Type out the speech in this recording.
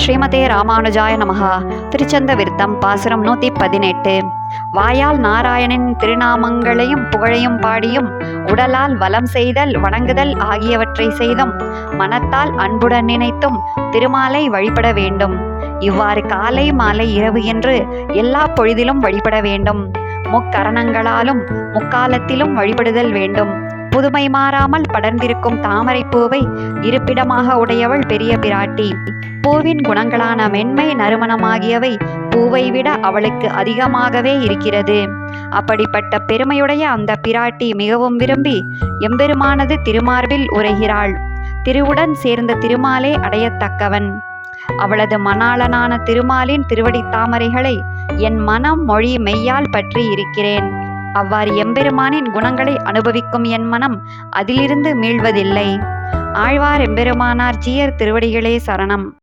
ஸ்ரீமதே ராமானுஜாய நமகா திருச்சந்த விருத்தம் பாசுரம் நூத்தி பதினெட்டு வாயால் நாராயணின் திருநாமங்களையும் புகழையும் பாடியும் உடலால் வலம் செய்தல் வணங்குதல் ஆகியவற்றை செய்தும் மனத்தால் அன்புடன் நினைத்தும் திருமாலை வழிபட வேண்டும். இவ்வாறு காலை மாலை இரவு என்று எல்லா பொழுதிலும் வழிபட வேண்டும். முக்கரணங்களாலும் முக்காலத்திலும் வழிபடுதல் வேண்டும். புதுமை மாறாமல் படர்ந்திருக்கும் தாமரை பூவை இருப்பிடமாக உடையவள் பெரிய பிராட்டி. பூவின் குணங்களான மென்மை நறுமணமாகியவை பூவை விட அவளுக்கு அதிகமாகவே இருக்கிறது. அப்படிப்பட்ட பெருமையுடைய அந்த பிராட்டி மிகவும் விரும்பி எம்பெருமானது திருமார்பில் உரைகிறாள். திருவுடன் சேர்ந்த திருமாலே அடையத்தக்கவன். அவளது மணாளனான திருமாலின் திருவடி தாமரைகளை என் மனம் மொழி மெய்யால் பற்றி இருக்கிறேன். அவ்வாறு எம்பெருமானின் குணங்களை அனுபவிக்கும் என் மனம் அதிலிருந்து மீள்வதில்லை. ஆழ்வார் எம்பெருமானார் ஜீயர் திருவடிகளே சரணம்.